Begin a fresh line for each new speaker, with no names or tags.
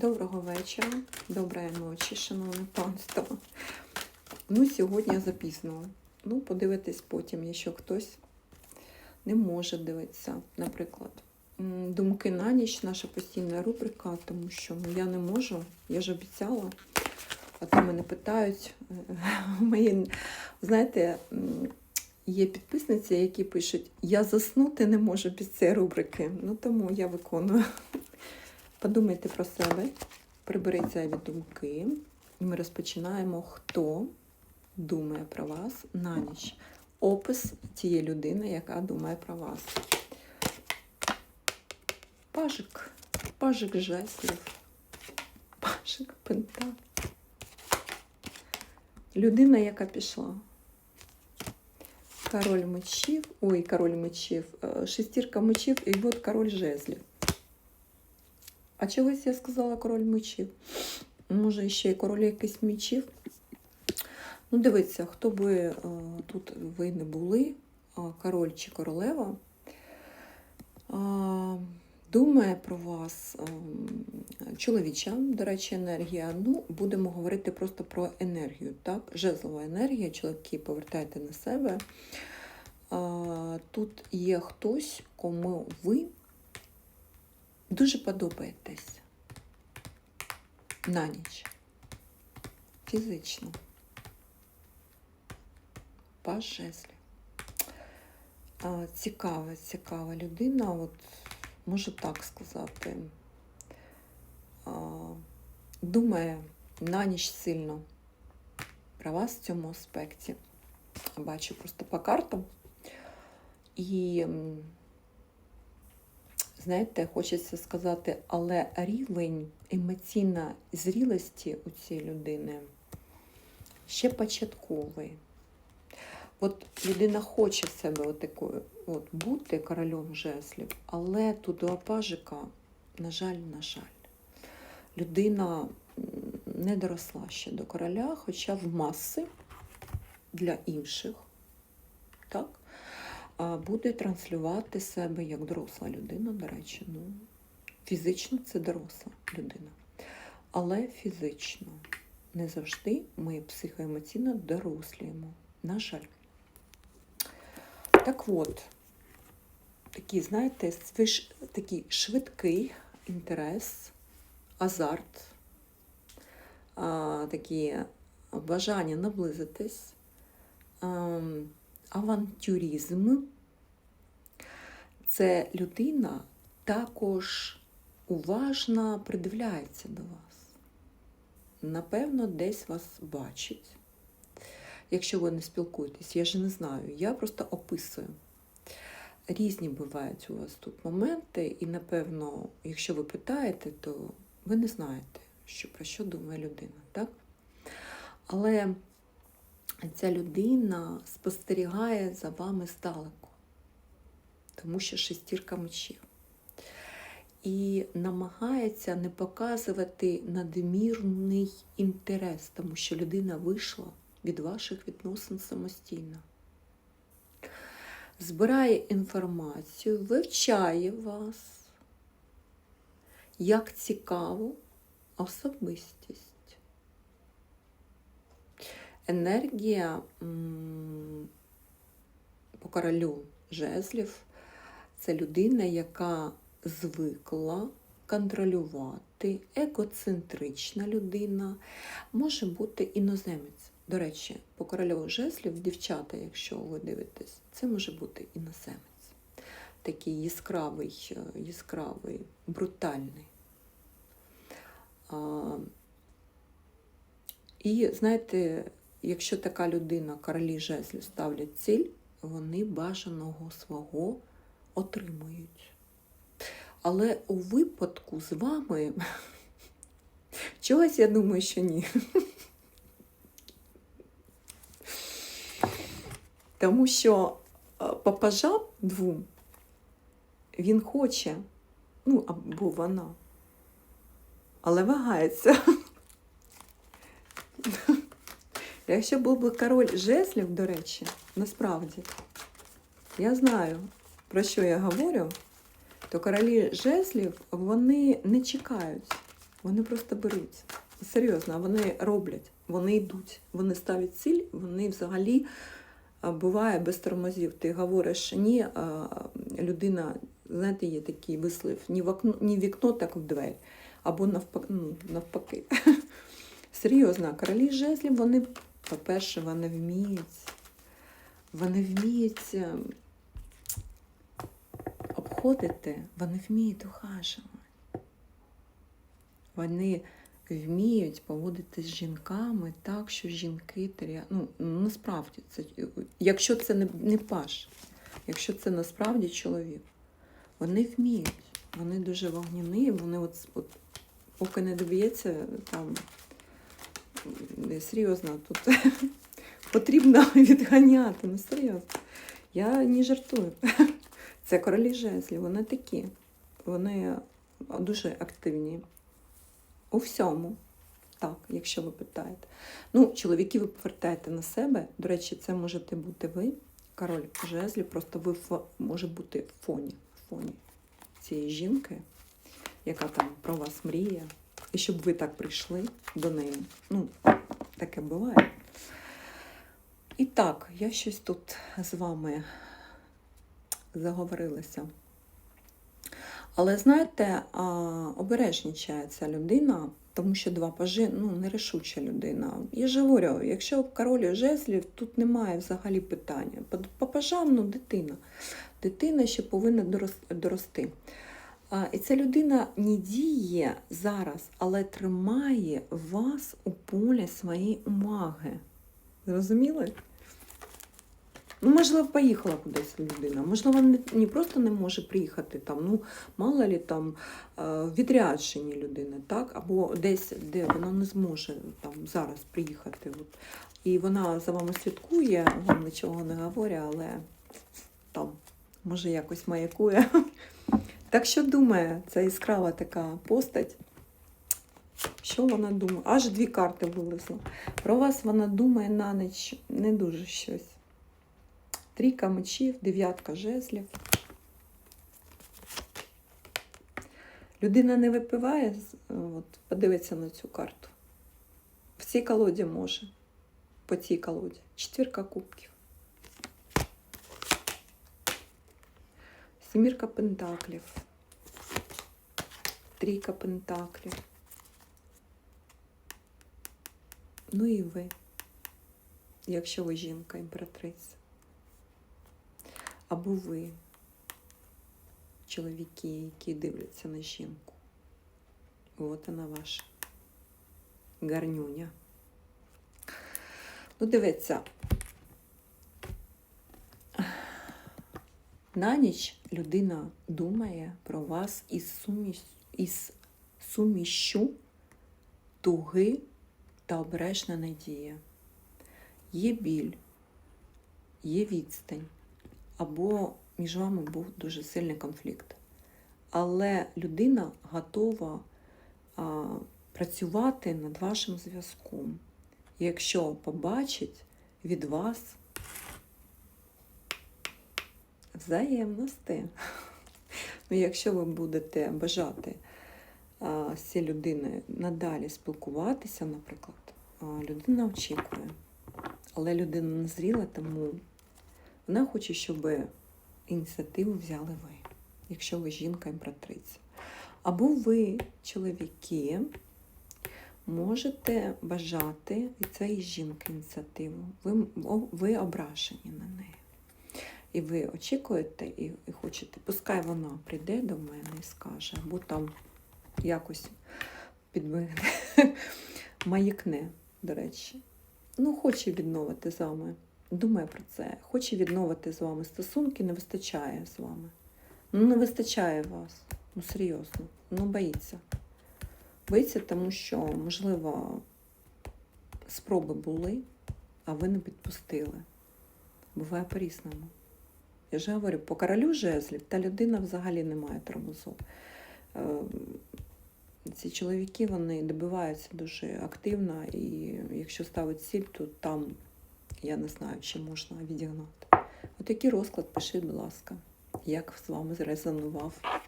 Доброго вечора, доброї ночі, шановне панство. Ну, сьогодні запізно. Ну, подивитись потім, якщо хтось не може дивитися, наприклад. Думки на ніч, наша постійна рубрика, тому що ну, я не можу, я ж обіцяла. А то мене питають. Мої, знаєте, є підписниці, які пишуть: Я заснути не можу без цієї рубрики. Ну тому я виконую. Подумайте про себе, приберіть зайві думки. І ми розпочинаємо, хто думає про вас на ніч. Опис тієї людини, яка думає про вас. Пажик, пажик жеслів, пажик пента. Людина, яка пішла. Король мечів, ой, король мечів, е, шестірка мечів і от король жезлів. А чогось я сказала король мечів. Може, ще й король якийсь мечів. Ну, дивіться, хто би е, тут ви не були, а, король чи королева, а, думає про вас чоловіча, до речі, енергія. Ну, будемо говорити просто про енергію. так? Жезлова енергія, чоловіки, повертайте на себе. Тут є хтось, кому ви дуже подобаєтесь на ніч. Фізично. Паж жезлів. Цікава, цікава людина, от можу так сказати. А, Думає на ніч сильно про вас в цьому аспекті. Бачу просто по картам. І знаєте, хочеться сказати, але рівень емоційної зрілості у цієї людини ще початковий. От людина хоче в себе от от, бути королем жеслів, але тут до пажика, на жаль, на жаль, людина не доросла ще до короля, хоча в маси для інших, так? Буде транслювати себе як доросла людина, до речі. Ну, фізично це доросла людина. Але фізично не завжди ми психоемоційно доросліємо. На жаль. Так от, такий, знаєте, свиш, такий швидкий інтерес, азарт, а, такі бажання наблизитись, а, авантюризм. Це людина також уважно придивляється до вас. Напевно, десь вас бачить. Якщо ви не спілкуєтесь, я ж не знаю, я просто описую. Різні бувають у вас тут моменти, і, напевно, якщо ви питаєте, то ви не знаєте, що, про що думає людина, так? Але ця людина спостерігає за вами здалеку, тому що шестірка мечів. І намагається не показувати надмірний інтерес, тому що людина вийшла від ваших відносин самостійно. Збирає інформацію, вивчає вас як цікаву особистість. Енергія по королю жезлів це людина, яка звикла контролювати, егоцентрична людина, може бути іноземець. До речі, по королеву жезлів, дівчата, якщо ви дивитесь, це може бути іноземець. Такий яскравий, яскравий, брутальний. А, і знаєте, якщо така людина, королі жезлів, ставлять ціль, вони бажаного свого отримують. Але у випадку з вами чогось я думаю, що ні. Тому що е, по двом він хоче, ну, або вона, але вагається. Якщо був би король жезлів, до речі, насправді, я знаю, про що я говорю, то королі жезлів вони не чекають Вони просто беруть. Серйозно, вони роблять, вони йдуть, вони ставлять ціль, вони взагалі а, буває без тормозів. Ти говориш ні, а людина, знаєте, є такий вислів, ні в окно, ні вікно, так в двері. Або навпаки. Ну, навпаки. Серйозно, королі жезлів, вони, по-перше, вони вміють. Вони вміють е, обходити, вони вміють ухажувати. Вони вміють поводитись з жінками так, що жінки ну, насправді це, якщо це не, не паш, якщо це насправді чоловік, вони вміють, вони дуже вогняні, вони от, от поки не доб'ється там серйозно тут потрібно відганяти, ну серйозно. Я не жартую. Це королі жезлів, вони такі. Вони дуже активні у всьому. Так, якщо ви питаєте. Ну, чоловіки ви повертаєте на себе. До речі, це можете бути ви, король жезлів, просто ви може бути в фоні, фоні цієї жінки, яка там про вас мріє. І щоб ви так прийшли до неї. Ну, таке буває. І так, я щось тут з вами заговорилася. Але знаєте, обережнічає ця людина, тому що два пажи, ну, нерішуча людина. Я ж говорю, якщо король жезлів, тут немає взагалі питання. По пажам, ну, дитина. Дитина ще повинна дорости. І ця людина не діє зараз, але тримає вас у полі своєї уваги. Зрозуміли? Ну, можливо, поїхала кудись людина. Можливо, не, не просто не може приїхати там, ну, мало ли там е, в відрядженні людини, так? Або десь, де вона не зможе там зараз приїхати. От. І вона за вами слідкує, вам нічого не говорить, але там, може, якось маякує. Так що думає ця яскрава така постать? Що вона думає? Аж дві карти вилезло. Про вас вона думає на ніч не дуже щось. Трійка мечів, дев'ятка жезлів. Людина не випиває, от, подивиться на цю карту. В цій колоді може. По цій колоді. Четвірка кубків. Семірка пентаклів. Трійка пентаклів. Ну і ви, якщо ви жінка, імператриця. Або ви, чоловіки, які дивляться на жінку. От вона ваша гарнюня. Ну, дивіться. На ніч людина думає про вас із, суміш... із сумішю туги та обережна надія. Є біль, є відстань, або між вами був дуже сильний конфлікт. Але людина готова а, працювати над вашим зв'язком. Якщо побачить від вас взаємності. Ну, якщо ви будете бажати а, з цією надалі спілкуватися, наприклад, а, людина очікує, але людина не зріла, тому вона хоче, щоб ініціативу взяли ви, якщо ви жінка імператриця. Або ви, чоловіки, можете бажати від цієї жінки ініціативу. Ви, ви ображені на неї. І ви очікуєте і, і хочете, пускай вона прийде до мене і скаже, або там якось підмигне, маякне, до речі. Ну, хоче відновити з вами. Думає про це. Хоче відновити з вами стосунки, не вистачає з вами. Ну, не вистачає вас. Ну, серйозно. Ну, боїться. Боїться, тому що, можливо, спроби були, а ви не підпустили. Буває по-різному. Я ж говорю, по королю жезлів та людина взагалі не має тормозу. Е, Ці чоловіки вони добиваються дуже активно, і якщо ставить ціль, то там я не знаю, чи можна відігнати. От який розклад, пишіть, будь ласка, як з вами зрезонував.